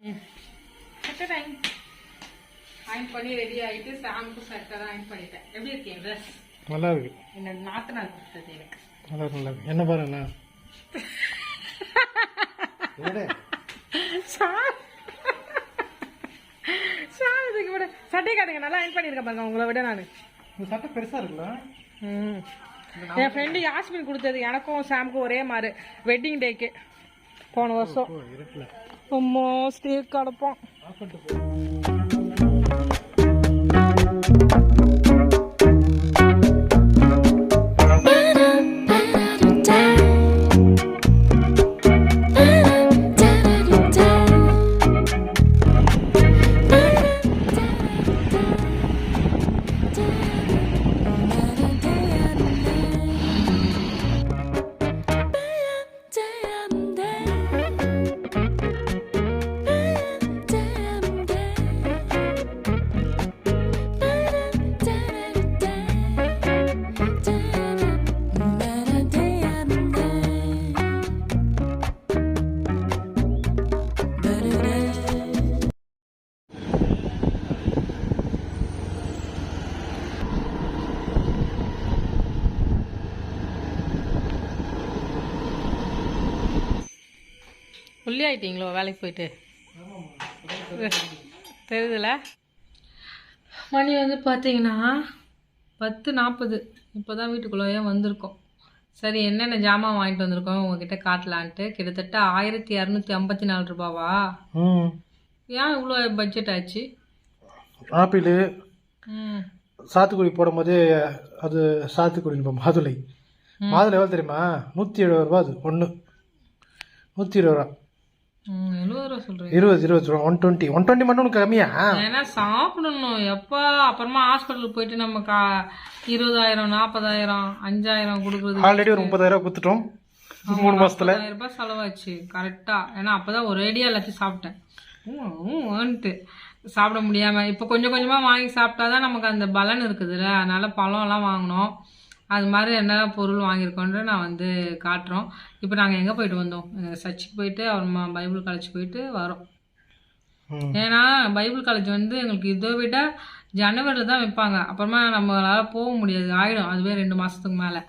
Time iron பண்ணி ready ஆயிட்டு சாமுக்கு சட்டை அயன் பண்ணிட்டேன். எப்படி இருக்கேன் ட்ரெஸ் நல்லா இருக்கு என்ன நாத்தனார் கொடுத்தது எனக்கு நல்லா இருக்கு நல்லா இருக்கு என்ன பாருங்கண்ணா எடு. சாதத்துக்கு விட சட்டை காட்டுங்க. நல்லா அயன் பண்ணியிருக்கேன் பாருங்க உங்களை விட நான். சட்டை பெருசா இருக்குல்ல? ம். என் ஃப்ரெண்டு யாஸ்மின் கொடுத்தது எனக்கும் சாமுக்கும் ஒரே மாதிரி வெட்டிங் டேக்கு போன வருஷம். ஸ்டேக் கிடப்போம். புள்ளி ஆயிட்டீங்களோ வேலைக்கு போயிட்டு? தெரியுதுல? மணி வந்து பார்த்தீங்கன்னா பத்து நாற்பது இப்போ தான் வீட்டுக்குள்ளேயே வந்திருக்கோம். சரி என்னென்ன ஜாமான் வாங்கிட்டு வந்திருக்கோம் உங்ககிட்ட காட்டலான்ட்டு. கிட்டத்தட்ட ஆயிரத்தி இரநூத்தி ஐம்பத்தி நாலு ரூபாவா? ஏன் இவ்வளோ பட்ஜெட் ஆச்சு? ஆப்பிள் சாத்துக்குடி போடும்போது அது சாத்துக்குடி மாதுளை. மாதுளை எவ்வளோ தெரியுமா? நூற்றி எழுபது ரூபா அது ஒன்று நூற்றி இருபது ரூபா. இருபது இருபது ரூபா ஒன் டுவெண்ட்டி ஒன் டுவெண்ட்டி மட்டும் உனக்கு கம்மியா? ஏன்னா சாப்பிடணும். எப்போ? அப்புறமா ஹாஸ்பிட்டலுக்கு போயிட்டு நம்ம கா இருபதாயிரம் நாற்பதாயிரம் அஞ்சாயிரம் கொடுக்குறது ஆல்ரெடி ஒரு முப்பதாயிரம் கொடுத்துட்டோம். மூணு மாசத்துல. ரூபாய் செலவாச்சு கரெக்டா ஏன்னா அப்பதான் ஒரேடியா எல்லாத்தையும் சாப்பிட்டேன். ஊம், ஊன்ட்டு. சாப்பிட முடியாம இப்போ கொஞ்சம் கொஞ்சமா வாங்கி சாப்பிட்டாதான் நமக்கு அந்த பலன் இருக்குதுல்ல. அதனால பழம் எல்லாம் வாங்கினோம். அது மாதிரி என்ன பொருள் வாங்கியிருக்கோன்ற நான் வந்து காட்டுறோம். இப்போ நாங்கள் எங்கே போயிட்டு வந்தோம்? எங்கள் சர்ச்சுக்கு போயிட்டு அப்புறமா பைபிள் காலேஜ் போயிட்டு வரோம். ஏன்னா பைபிள் காலேஜ் வந்து எங்களுக்கு இதை விட ஜனவரியில் தான் வைப்பாங்க. அப்புறமா நம்மளால் போக முடியாது. ஆயிடும். அதுவே ரெண்டு மாதத்துக்கு மேலே.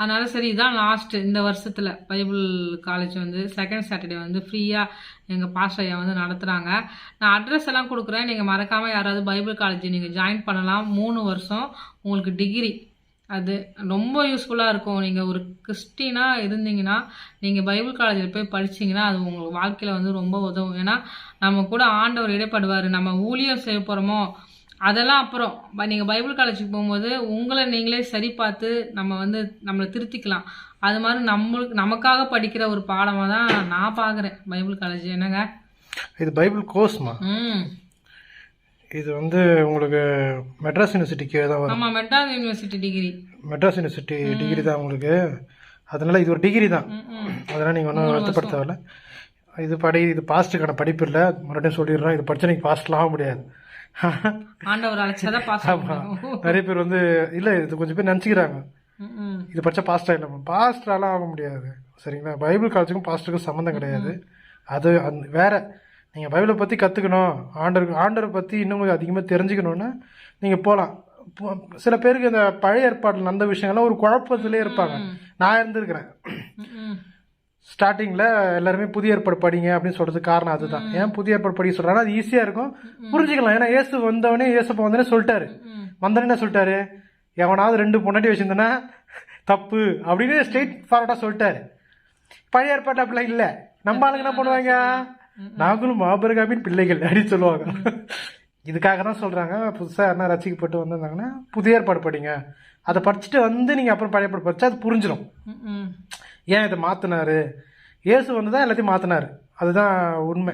அதனால சரி இதான் லாஸ்ட் இந்த வருஷத்தில் பைபிள் காலேஜ் வந்து செகண்ட் சாட்டர்டே வந்து ஃப்ரீயாக எங்கள் ஐயா வந்து நடத்துகிறாங்க நான் அட்ரஸ் எல்லாம் கொடுக்குறேன். நீங்கள் மறக்காமல் யாராவது பைபிள் காலேஜ் நீங்கள் ஜாயின் பண்ணலாம். மூணு வருஷம் உங்களுக்கு டிகிரி அது ரொம்ப யூஸ்ஃபுல்லாக இருக்கும். நீங்கள் ஒரு கிறிஸ்டினாக இருந்தீங்கன்னா நீங்கள் பைபிள் காலேஜில் போய் படிச்சீங்கன்னா அது உங்களுக்கு வாழ்க்கையில் வந்து ரொம்ப உதவும். ஏன்னா நம்ம கூட ஆண்டவர் இடைப்படுவார். நம்ம ஊழியம் செய்ய போகிறோமோ அதெல்லாம் அப்புறம். ப- நீங்க பைபிள் காலேஜுக்கு போகும்போது உங்களை நீங்களே சரி பார்த்து நம்ம வந்து நம்மளை திருத்திக்கலாம். அது மாதிரி நம்மளுக்கு நமக்காக படிக்கிற ஒரு பாடமாக தான் நான் பார்க்குறேன் பைபிள் காலேஜ் என்னங்க? இது பைபிள் கோர்ஸ்மா ம். இது வந்து உங்களுக்கு மெட்ராஸ் யூனிவர்சிட்டிக்கு தான் வரும். ஆமாம் Madras university degree Madras university degree தான் உங்களுக்கு. அதனால இது ஒரு டிகிரி தான். அதெல்லாம் நீங்கள் ஒன்றும் வருத்தப்பட தேவையில்ல இது படி இது பாஸ்ட்டுக்கான படிப்பு இல்லை. மறுபடியும் சொல்லிடுறோம். இது படிச்சு நீங்கள் பாஸ்ட்லாம் ஆக முடியாது. நிறைய பேர் வந்து இல்லை இது கொஞ்சம் பேர் நினச்சிக்கிறாங்க. இது படித்தா பாஸ்டா இல்லை பாஸ்டராலாம் ஆக முடியாது. சரிங்களா? பைபிள் காலேஜுக்கும் பாஸ்டருக்கும் சம்மந்தம் கிடையாது. அது அந்த வேற நீங்கள் பைபிளை பற்றி கற்றுக்கணும் ஆண்டர் ஆண்டரை பற்றி இன்னும் கொஞ்சம் அதிகமாக தெரிஞ்சுக்கணுன்னா நீங்கள் போகலாம் சில பேருக்கு இந்த பழைய ஏற்பாட்டில் நடந்த விஷயங்கள்லாம் ஒரு குழப்பத்திலே இருப்பாங்க. நான் இருந்திருக்கிறேன். ஸ்டார்டிங்கில் எல்லாருமே புதிய ஏற்பாடு படிங்க அப்படின்னு சொல்றதுக்கு காரணம் அதுதான். ஏன் புதிய ஏற்பாடு படிக்க சொல்றாங்கன்னா அது ஈஸியாக இருக்கும். புரிஞ்சுக்கலாம். ஏன்னா இயேசு வந்தவனே இயேசுப்பா வந்தோடனே சொல்லிட்டாரு. வந்தோடனே என்ன சொல்லிட்டாரு? எவனாவது ரெண்டு பொண்டாட்டி வச்சிருந்தனா தப்பு அப்படின்னு ஸ்ட்ரெயிட் ஃபார்வர்டாக சொல்லிட்டாரு. பழைய ஏற்பாட்டு அப்படிலாம் இல்லை. நம்ம ஆளுங்க என்ன பண்ணுவாங்க? நாங்களும் மாபெருகாமின் பிள்ளைகள் அப்படின்னு சொல்லுவாங்க. இதுக்காக தான் சொல்கிறாங்க புதுசாக என்ன ரசிக்கப்பட்டு வந்திருந்தாங்கன்னா புதிய ஏற்பாடு படிங்க அதை படிச்சுட்டு வந்து நீங்கள் அப்புறம் பழைய ஏற்பாடு படிச்சா அது புரிஞ்சிடும் ஏன் இதை மாற்றினாரு இயேசு வந்து தான் எல்லாத்தையும் மாற்றினாரு அதுதான் உண்மை.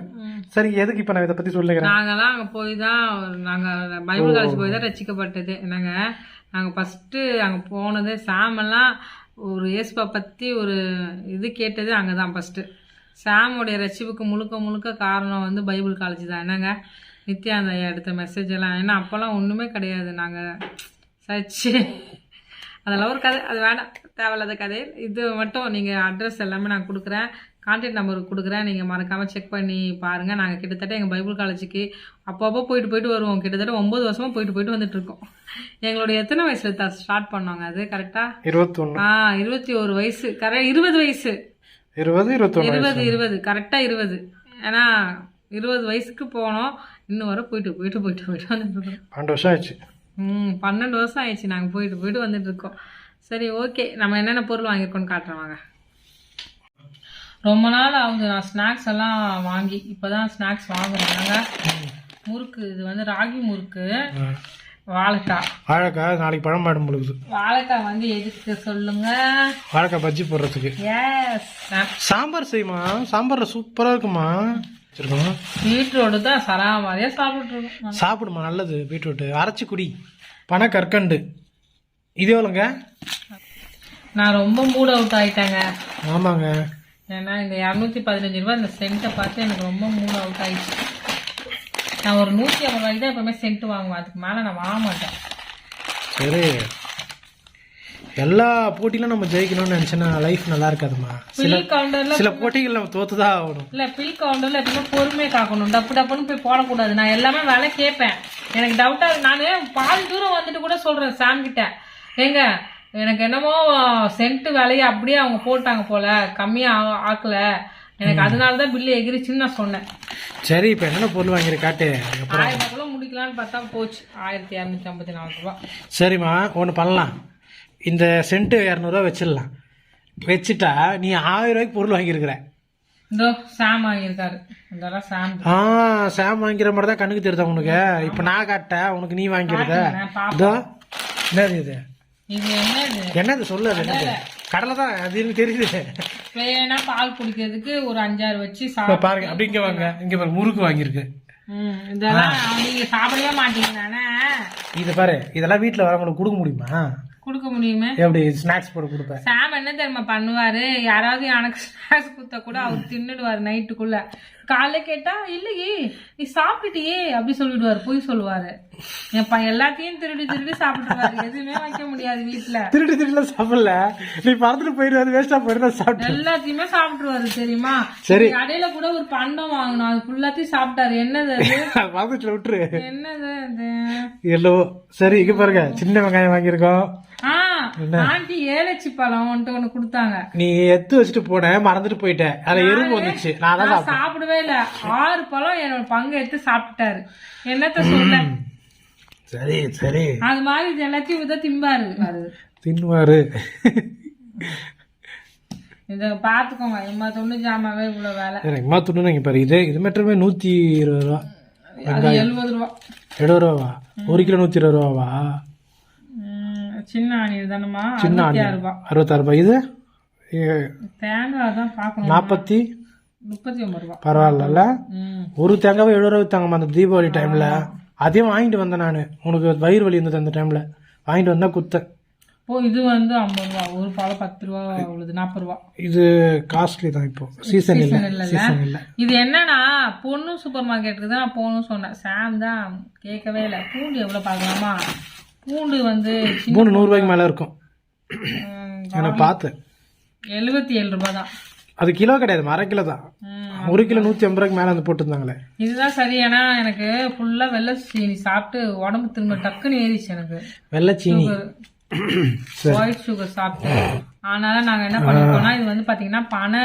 சரி எதுக்கு இப்போ நான் இதை பற்றி சொல்லுங்கிறேன் நாங்கெல்லாம் அங்கே போய் தான் நாங்கள் பைபிள் காலேஜ் போய் தான் ரசிக்கப்பட்டது. என்னங்க? நாங்கள் ஃபஸ்ட்டு அங்கே போனது சாமெல்லாம் ஒரு இயேசுப்பா பற்றி ஒரு இது கேட்டது அங்கே தான் ஃபஸ்ட்டு சாமுடைய ரட்சிப்புக்கு முழுக்க முழுக்க காரணம் வந்து பைபிள் காலேஜ் தான். என்னங்க? நித்யானந்த ஐயா எடுத்த மெசேஜ் எல்லாம். ஏன்னா அப்போல்லாம் ஒன்றுமே கிடையாது. நாங்கள் சர்ச்சு அதெல்லாம் ஒரு கதை. அது வேணாம். தேவையில்லாத கதை. இது மட்டும் நீங்கள் அட்ரஸ் எல்லாமே நான் கொடுக்குறேன். கான்டாக்ட் நம்பர் கொடுக்குறேன். நீங்கள் மறக்காமல் செக் பண்ணி பாருங்கள் நாங்கள் கிட்டத்தட்ட எங்கள் பைபிள் காலேஜுக்கு அப்பப்போ போயிட்டு போயிட்டு வருவோம். கிட்டத்தட்ட ஒம்பது வருஷமாக போயிட்டு போயிட்டு வந்துட்டு இருக்கோம். எங்களுடைய எத்தனை வயசில் த ஸ்டார்ட் பண்ணோங்க அது? கரெக்டாக இருபத்தொன்னு. ஆ இருபத்தி ஒரு வயசு. கரெக்ட் இருபது வயசு. இருபது இருபது இருபது. கரெக்டாக இருபது. ஏன்னா இருபது வயசுக்கு போனோம். இன்னும் வர போயிட்டு போயிட்டு போயிட்டு போயிட்டு வந்துட்டு பன்னெண்டு வருஷம் ஆச்சு ம் பன்னெண்டு வருஷம் ஆயிடுச்சு. நாங்கள் போயிட்டு போயிட்டு வந்துட்டு இருக்கோம். சரி ஓகே. நம்ம என்னென்ன பொருள் வாங்கியிருக்கோம்னு காட்டுறேன் வாங்க. ரொம்ப நாள் ஆகுது நான் ஸ்நாக்ஸ் எல்லாம் வாங்கி இப்போ தான் ஸ்நாக்ஸ் வாங்குறேன் நாங்கள் முறுக்கு இது வந்து ராகி முறுக்கு. வாழைக்காய். வாழைக்காய் நாளைக்கு பழம் மாடும் பொழுது வாழைக்காய் வந்து எதுக்கு சொல்லுங்க? வாழைக்காய் பஜ்ஜி போடுறதுக்கு. சாம்பார் செய்யுமா? சாம்பார்ல சூப்பரா இருக்குமா? வச்சிருக்கோம்? பீட்ரூட் தான் சராமாரியாக சாப்பிட்டுருக்கோம் சாப்பிடுமா? நல்லது பீட்ரூட்டு. அரைச்சி குடி பனை கற்கண்டு. இது எவ்வளோங்க? நான் ரொம்ப மூட் அவுட் ஆயிட்டேங்க. ஆமாங்க. ஏன்னா இந்த இரநூத்தி பதினஞ்சு ரூபாய் இந்த சென்ட்டை பார்த்து எனக்கு ரொம்ப மூட் அவுட் ஆயிடுச்சு. நான் ஒரு நூற்றி ஐம்பது ரூபாய்க்கு தான் எப்பவுமே சென்ட் வாங்குவேன். அதுக்கு மேலே நான் வாங்க மாட்டேன். சரி. எல்லா போட்டியிலும் நம்ம ஜெயிக்கணும்னு நினச்சேன்னா லைஃப் நல்லா இருக்காதுமா சில கவுண்டர்ல சில போட்டிகள் நம்ம தோத்து தான் ஆகணும். இல்ல பில் கவுண்டர்ல எப்பவுமே பொறுமையை காக்கணும். டப்பு டப்புன்னு போய் போடக்கூடாது. நான் எல்லாமே விலை கேட்பேன். எனக்கு டவுட்டா நானு பாதி தூரம் வந்துட்டு கூட சொல்றேன் சாம் கிட்ட. ஏங்க எனக்கு என்னமோ சென்ட் விலையை அப்படியே அவங்க போட்டாங்க போல. கம்மியா ஆ- ஆக்கல. எனக்கு அதனால தான் பில்லு எகிரிச்சுன்னு நான் சொன்னேன். சரி இப்போ என்னென்ன பொருள் வாங்கிரு காட்டு? ஆயிரம் ரூபாய்க்குள்ள முடிக்கலாம்னு பார்த்தா போச்சு. ஆயிரத்தி இரநூத்தி ஐம்பத்தி நாலு ரூபாய் சரிம்மா ஒன்று பண்ணலாம். இந்த சென்ட்டு இரநூறுவா வச்சிடலாம். வச்சுட்டா நீ ஆயிரம் ரூபாய்க்கு பொருள் வாங்கியிருக்கிற. இதோ சாம் வாங்கியிருக்காரு. இதெல்லாம் சாம் ஆ சாம் வாங்கிற மாதிரி தான் கண்ணுக்கு தெரியுதா உனக்கு? இப்போ நான் காட்டேன் உனக்கு நீ பாப்பேன் இதோ என்னது இது? இது என்னது? என்னது? சொல்லு அது என்னது? கடலை தான் அது எனக்கு தெரியுது. பிளேனா பால் குடிக்கிறதுக்கு ஒரு அஞ்சாறு வச்சு சாப்பிட்டு பாருங்க அப்படி இங்க வாங்க. இங்க பாருங்க முறுக்கு வாங்கியிருக்கு. இதெல்லாம் நீங்க சாப்பிடவே மாட்டீங்க தானே? இது பாரு இதெல்லாம் வீட்டில் வரவங்களுக்கு கொடுக்க முடியுமா? கொடுக்க முடியுமே. எப்படி ஸ்நாக்ஸ் போட்டு கொடுப்பேன் சாம் என்ன தெரியுமா பண்ணுவாரு? யாராவது எனக்கு ஸ்நாக்ஸ் கொடுத்தா கூட அவர் தின்னுடுவாரு நைட்டுக்குள்ள காலைல கேட்டா இல்லையே நீ சாப்பிட்டுட்டியே அப்படி சொல்லிடுவாரு பொய் சொல்லுவாரு. என் பையன் எல்லாத்தையும் திருடி திருடி சாப்பிட்டுருவாரு. எதுவுமே வைக்க முடியாது வீட்டுல திருடி திருடிலாம் சாப்பிடல. நீ பறந்துட்டு அது வேஸ்டா போயிடு சாப்பிட்டு எல்லாத்தையுமே சாப்பிட்டுருவாரு தெரியுமா? சரி. கடையில கூட ஒரு பண்டம் வாங்கணும் அது ஃபுல்லாத்தையும் சாப்பிட்டாரு. என்னது அது? பறந்துட்டுல விட்டுரு. என்னது அது? எல்லோ. சரி இங்க பாருங்க. சின்ன வெங்காயம் வாங்கியிருக்கோம். ஆ ஆண்டி ஏலச்சி பழம் ஒண்ணு கொடுத்தாங்க. நீ எத்து வச்சுட்டு போன மறந்துட்டு போயிட்டேன் அதுல எறும்பு வந்துச்சு நான் சாப்பிடவே இல்ல. ஆறு பழம் என்னோட பங்கு எடுத்து சாப்பிட்டாரு என்னத்த சொல்ல? சரி சரி. அது மாதிரி இது எல்லாத்தையும் வித திம்பாரு இத பாத்துக்கோங்க எம்மா தொண்ணூறு ஜாமாவே இவ்வளவு வேலை. எங்கம்மா துண்ணு இங்க பாரு. இது இது மட்டுமே நூத்தி இருபது ரூபா. எழுபது ரூபா. எழுபது ரூபாவா? ஒரு கிலோ நூத்தி இருபது ரூபாவா? சின்ன ஆணியர் தானம்மா? சின்ன ஆனியன் அறுபத்தாறு ரூபாய் இது? தேங்காய் தான் நாற்பத்தி முப்பத்தி ஒன்பது ரூபா. பரவாயில்லல்ல. ம். ஒரு தேங்காவை எழுபது ரூபா வித்தாங்கம்மா அந்த தீபாவளி டைம்ல அதையும் வாங்கிட்டு வந்தேன் நான். உனக்கு வயிறு வலி இருந்தது அந்த டைம்ல வாங்கிட்டு வந்தா குத்தேன் ஓ இது வந்து ஐம்பது ரூபா. ஒரு பழம் பத்து ரூபா உள்ளது. நாற்பது ரூபா. இது காஸ்ட்லி தான் இப்போ. சீசன் இல்ல? சீசன் இல்ல. இது என்னன்னா பொண்ணு சூப்பர் மார்க்கெட்டுக்கு தான் நான் போகணும்னு சொன்னேன். சாம் தான் கேட்கவே இல்லை. பூண்டு எவ்வளோ பார்க்கலாமா? பூண்டு வந்து மூணு நூறு ரூபாய்க்கு மேல இருக்கும். எனக்கு பார்த்தேன் எழுபத்தி ஏழு ரூபாய் தான் அது கிலோ கிடையாது அரை கிலோ தான். ஒரு கிலோ நூத்தி ஐம்பது ரூபாய்க்கு மேல வந்து போட்டுருந்தாங்களே. இதுதான் சரி ஏன்னா எனக்கு ஃபுல்லாக வெள்ளை சீனி சாப்பிட்டு உடம்பு திரும்ப டக்குன்னு ஏறிச்சு எனக்கு. வெள்ளை சீனி. ஒயிட் சுகர் சாப்பிட்டு. அதனால நாங்கள் என்ன பண்ணிருக்கோம்னா இது வந்து பார்த்தீங்கன்னா பனை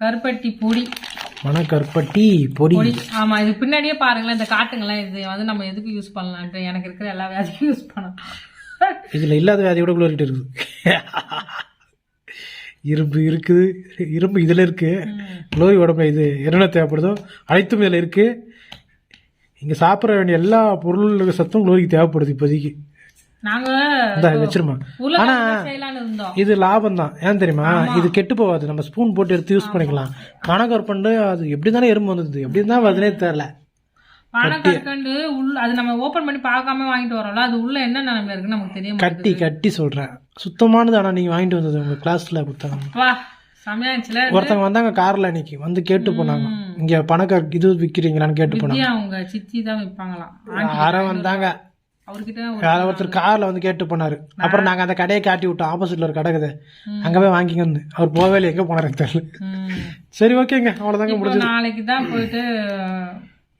கருப்பட்டி பொடி. மன கருப்பட்டி பொடி பொடி ஆமா இது பின்னாடியே பாருங்களேன் இந்த காட்டுங்களேன் இது வந்து நம்ம எதுக்கு யூஸ் பண்ணலான்ட்டு எனக்கு இருக்கிற எல்லா வியாதிக்கும் யூஸ் பண்ணலாம். இதுல இல்லாத வியாதி கூட குளோரிட்டு இருக்குது இரும்பு இருக்குது இரும்பு இதுல இருக்கு. குளோரி உடம்புல இது என்னென்ன தேவைப்படுதோ அனைத்தும் இதுல இருக்கு. இங்க சாப்பிட வேண்டிய எல்லா பொருள் சத்தும் குளோரிக்கு தேவைப்படுது இப்போதைக்கு. இது லாபம் தான் ஏன் தெரியுமா? இது கெட்டு போகாது. நம்ம ஸ்பூன் போட்டு எடுத்து யூஸ் பண்ணிக்கலாம். பணக்கற்பண்டு அது எப்படி தானே எறும்பு வந்தது? எப்படி தான் வருதுனே தெரியல. பனக்கற்கண்டு உள்ள அது நம்ம ஓபன் பண்ணி பார்க்காம வாங்கிட்டு வரோம்ல அது உள்ள என்ன நிலைமை இருக்குன்னு நமக்கு கட்டி கட்டி சொல்றேன். சுத்தமானது ஆனா நீங்க வாங்கிட்டு வந்தது உங்க கிளாஸ்ல கொடுத்தாங்க வா ஒருத்தவங்க வந்தாங்க கார்ல அன்னைக்கு. வந்து கேட்டு போனாங்க. இங்க பணக்க இது விக்கிறீங்களான்னு கேட்டு போனாங்க. அவங்க சித்தி தான் விற்பாங்களாம் யாரோ வந்தாங்க. அவர்கிட்ட ஒருத்தர் கார்ல வந்து கேட்டு போனாரு. அப்புறம் நாங்க அந்த கடையை காட்டி விட்டோம். ஆப்போசிட்ல ஒரு கடை இருக்குது. அங்க போய் வாங்கிங்க வந்து. அவர் போகவே இல்லை. எங்க போனாரு தெரியல. சரி ஓகேங்க. அவ்வளவுதாங்க இப்போ முடிஞ்சது. நாளைக்கு தான் போயிட்டு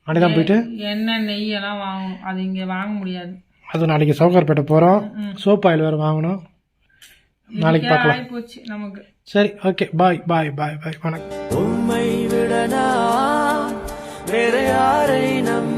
நாளைக்கு தான் போயிட்டு? எண்ணெய் நெய் எல்லாம் வாங்கணும் அது இங்க வாங்க முடியாது. அது நாளைக்கு சவுகார்பேட்டை போறோம். சோப் ஆயில் வேற வாங்கணும். நாளைக்கு பார்க்கலாம். போச்சு நமக்கு. சரி ஓகே. பாய் பாய் பாய் பாய். வணக்கம். உம்மை விட நான் வேற யாரை நம்புவேன்